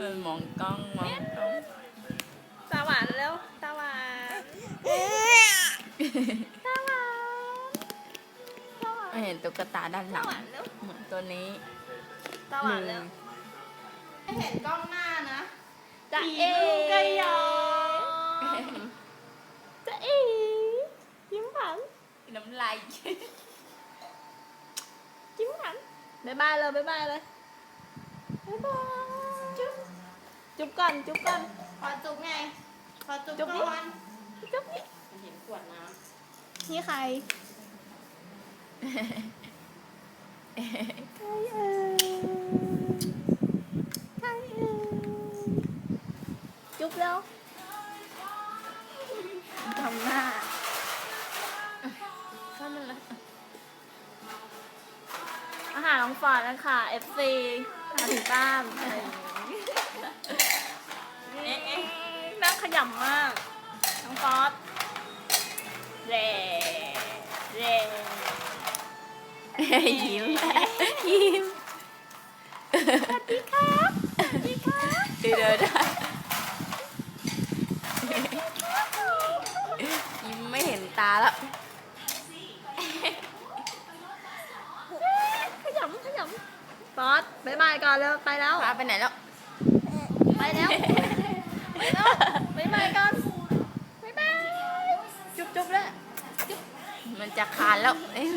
มันมองกล้องมองกล้องตาหวานเร็วตาหวานตาหวานตาหวานไม่เห็นตุ๊กตาด้านหลัตางหวานเร็วเหมือนตัวนี้ตาหวานเร็วไม่เห็นกล้องหน้านะจะผีเอ๋ลูกกระยองจะเอ๋ยิ้มหวานน้ำลายยิ้มหวานบ๊ายบายเลยบ๊ายบายเลยบ๊ายบายจุ๊บ จุ๊บก่อนจุ๊บก่อน ขอจุ๊บไง ขอจุ๊บจุ๊บดิก่อนจุ๊บนี่เห็นขวดน้นี่ใครใครเอ่ยใครเอ่ยจุ๊บแล้วทำหน้าก็นั่นแหละอาหารน้องฟอร์ดนะคะ FC มาถึงบ้านอะไรอย่างงี้นั่งขยำมากน้องฟอร์ดเร่เร่ยิ้มยิ้มสวัสดีครับสวัสดีครับเดี๋ยวเดี๋ยวเดี๋ยวยิ้มไม่เห็นตาแล้วขยำขยำฟอร์ดบ๊ายบายก่อนเร็วไปแล้วพาไปไหนแล้ว ไปแล้ว ไปแล้ว บ๊ายบายก่อนบ๊ายบาย จุ๊บจุ๊บแล้วมันจะคานแล้วเอ้ย